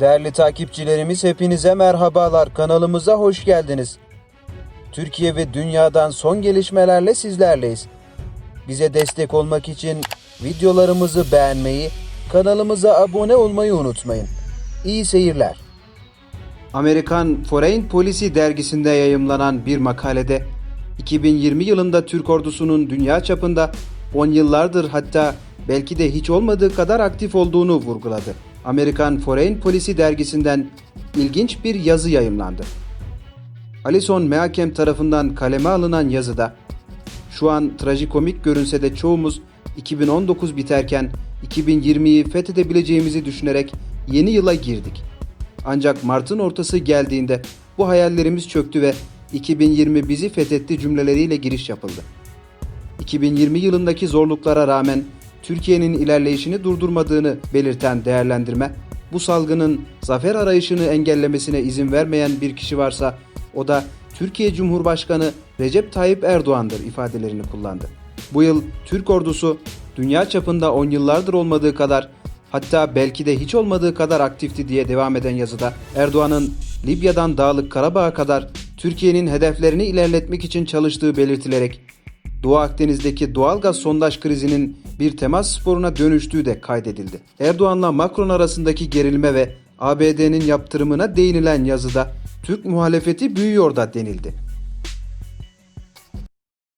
Değerli takipçilerimiz hepinize merhabalar. Kanalımıza hoş geldiniz. Türkiye ve dünyadan son gelişmelerle sizlerleyiz. Bize destek olmak için videolarımızı beğenmeyi, kanalımıza abone olmayı unutmayın. İyi seyirler. Amerikan Foreign Policy dergisinde yayımlanan bir makalede 2020 yılında Türk ordusunun dünya çapında 10 yıllardır hatta belki de hiç olmadığı kadar aktif olduğunu vurguladı. Amerikan Foreign Policy dergisinden ilginç bir yazı yayımlandı. Alison Meakem tarafından kaleme alınan yazıda şu an trajikomik görünse de çoğumuz 2019 biterken 2020'yi fethedebileceğimizi düşünerek yeni yıla girdik. Ancak Mart'ın ortası geldiğinde bu hayallerimiz çöktü ve 2020 bizi fethetti cümleleriyle giriş yapıldı. 2020 yılındaki zorluklara rağmen Türkiye'nin ilerleyişini durdurmadığını belirten değerlendirme, bu salgının zafer arayışını engellemesine izin vermeyen bir kişi varsa o da Türkiye Cumhurbaşkanı Recep Tayyip Erdoğan'dır ifadelerini kullandı. Bu yıl Türk ordusu dünya çapında 10 yıllardır olmadığı kadar hatta belki de hiç olmadığı kadar aktifti diye devam eden yazıda Erdoğan'ın Libya'dan Dağlık Karabağ'a kadar Türkiye'nin hedeflerini ilerletmek için çalıştığı belirtilerek Doğu Akdeniz'deki doğalgaz sondaj krizinin bir temas sporuna dönüştüğü de kaydedildi. Erdoğan'la Macron arasındaki gerilme ve ABD'nin yaptırımına değinilen yazıda Türk muhalefeti büyüyor da denildi.